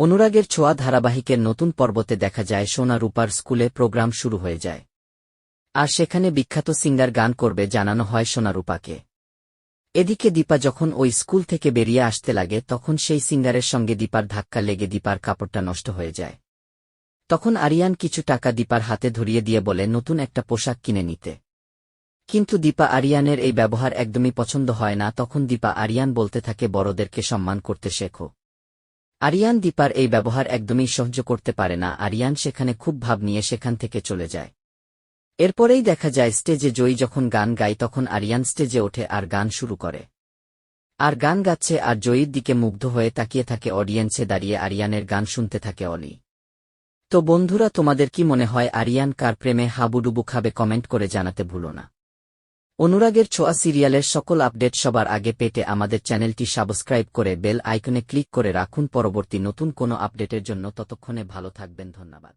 অনুরাগের ছোঁয়া ধারাবাহিকের নতুন পর্বতে দেখা যায় সোনা রূপার স্কুলে প্রোগ্রাম শুরু হয়ে যায়। আর সেখানে বিখ্যাত সিঙ্গার গান করবে জানানো হয় সোনা রূপাকে। এদিকে দীপা যখন ওই স্কুল থেকে বেরিয়ে আসতে লাগে, তখন সেই সিঙ্গারের সঙ্গে দীপার ধাক্কা লেগে দীপার কাপড়টা নষ্ট হয়ে যায়। তখন আরিয়ান কিছু টাকা দীপার হাতে ধরিয়ে দিয়ে বলে, নতুন একটা পোশাক কিনে নিতে। কিন্তু দীপা আরিয়ানের এই ব্যবহার একদমই পছন্দ হয় না। তখন দীপা আরিয়ান বলতে থাকে, বড়দেরকে সম্মান করতে শেখো। আরিয়ান দীপার এই ব্যবহার একদমই সহ্য করতে পারে না, আরিয়ান সেখানে খুব ভাব নিয়ে সেখান থেকে চলে যায়। এরপরেই দেখা যায় স্টেজে জয়ী যখন গান গায় তখন আরিয়ান স্টেজে ওঠে আর গান শুরু করে। আর গান গাচ্ছে আর জয়ীর দিকে মুগ্ধ হয়ে তাকিয়ে থাকে অডিয়েন্সে দাঁড়িয়ে আরিয়ানের গান শুনতে থাকে অলি। তো বন্ধুরা, তোমাদের কি মনে হয় আরিয়ান কার প্রেমে হাবুডুবু খাবে কমেন্ট করে জানাতে ভুলো না। অনুরাগের ছোঁয়া সিরিয়ালের সকল আপডেট সবার আগে পেতে আমাদের চ্যানেলটি সাবস্ক্রাইব করে বেল আইকনে ক্লিক করে রাখুন। পরবর্তী নতুন কোনো আপডেটের জন্য ততক্ষণে ভালো থাকবেন। ধন্যবাদ।